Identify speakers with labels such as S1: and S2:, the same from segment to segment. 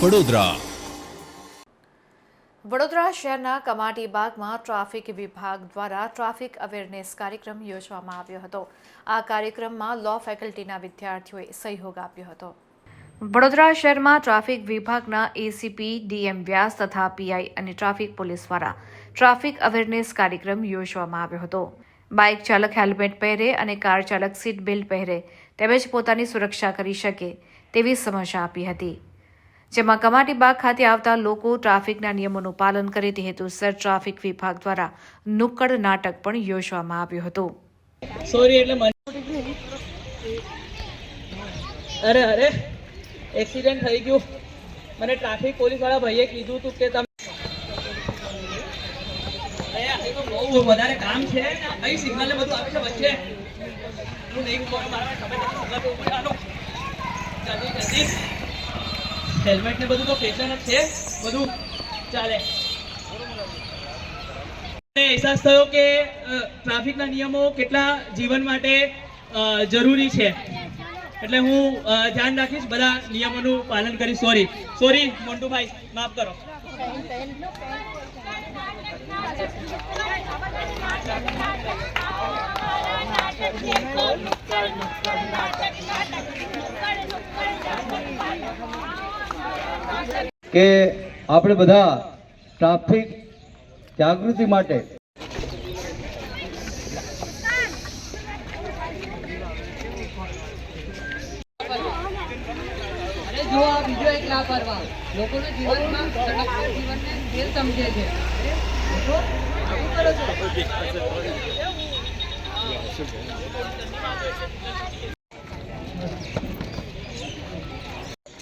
S1: વડોદરા
S2: વડોદરા શહેરના કમાટી બાગમાં ટ્રાફિક વિભાગ દ્વારા ટ્રાફિક અવેરનેસ કાર્યક્રમ યોજવામાં આવ્યો હતો. આ કાર્યક્રમમાં લો ફેકલ્ટીના વિદ્યાર્થીઓએ સહયોગ આપ્યો હતો. વડોદરા શહેરમાં ટ્રાફિક વિભાગના એસીપી ડીએમ વ્યાસ તથા પીઆઈ અને ટ્રાફિક પોલીસ દ્વારા ટ્રાફિક અવેરનેસ કાર્યક્રમ યોજવામાં આવ્યો હતો. બાઇક ચાલક હેલ્મેટ પહેરે અને કાર ચાલક સીટ બેલ્ટ પહેરે તેમજ પોતાની સુરક્ષા કરી શકે તેવી સમજ આપી હતી. જેમાં કમાટીબાગ ખાતે આવતા લોકો ટ્રાફિકના નિયમોનું પાલન કરે તે હેતુસર ટ્રાફિક વિભાગ દ્વારા નુક્કડ નાટક પણ યોજવામાં આવ્યું હતું.
S3: અરે અરે એક્સિડન્ટ થઈ ગયું. મને ટ્રાફિક પોલીસવાળા ભાઈએ કીધું હતું કે તમે વધારે કામ છે. અહીં સિગ્નલ બધું આપી છે વચ્ચે? હેલ્મેટ ને બધું તો ફેશન જ છે. બધું. ચાલે. અહેસાસ થયો કે ટ્રાફિકના નિયમો કેટલા જીવન માટે જરૂરી છે. એટલે હું ધ્યાન રાખીશ બધા નિયમોનું પાલન કરીશ. Sorry sorry Montubhai. માફ કરો.
S4: કે આપણે બધા ટ્રાફિક જાગૃતિ માટે
S5: અરે જો આ બીજો એક લાપરવાહ. લોકોના જીવનમાં સડકના જીવનને ફેર સમજે છે. આવું કરો છો?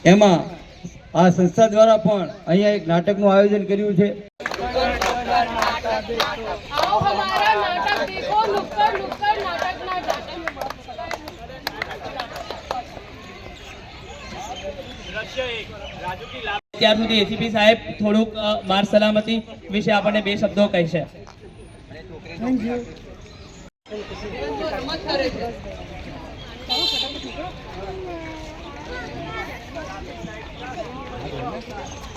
S4: એમાં આ સંસ્થા દ્વારા પણ અહીંયા એક નાટકનું આયોજન કર્યું છે.
S3: અત્યાર સુધી એસીપી સાહેબ થોડુંક માર સલામતી વિશે આપણને બે શબ્દો કહેશે.
S5: થેન્ક યુ છે
S6: के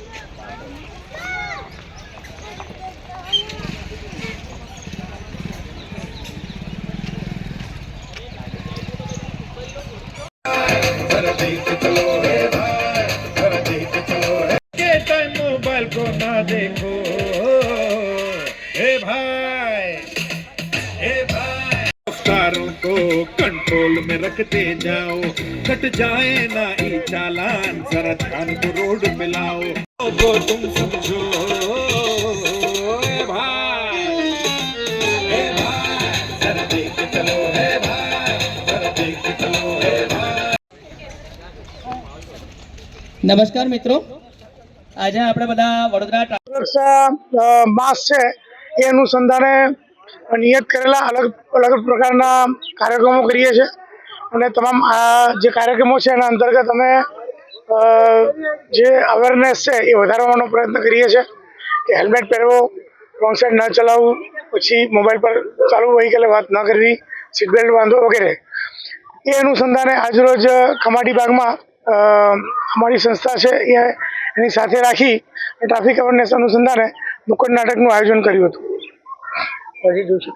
S6: भाई रफ्तारों को कंट्रोल में रखते जाओ कट जाए ना ई चालान जरा ध्यान को रोड मिलाओ वो तुम समझो ए भाई ए भाई जरा देख के चलो ए भाई जरा देख के चलो ए भाई
S3: નમસ્કાર મિત્રો આજે આપણે બધા વડોદરા ટ્રા-
S7: સુરક્ષા અ, માસ છે એ અનુસંધાને નિયત કરેલા અલગ અલગ પ્રકારના કાર્યક્રમો કરીએ છીએ. અને તમામ આ જે કાર્યક્રમો છે એના અંતર્ગત અમે જે અવેરનેસ છે એ વધારવાનો પ્રયત્ન કરીએ છીએ. કે હેલ્મેટ પહેરવો રોંગ સાઈડ ન ચલાવવું, પછી મોબાઈલ પર ચાલુ વહીકલે વાત ન કરવી સીટ બેલ્ટ બાંધવો વગેરે. એ અનુસંધાને આજરોજ ખમાટી બાગમાં અમારી સંસ્થા છે એ એની સાથે રાખી ટ્રાફિક અવેરનેસ અનુસંધાને નુક્કડ નાટકનું આયોજન કર્યું હતું. પછી જોઈશું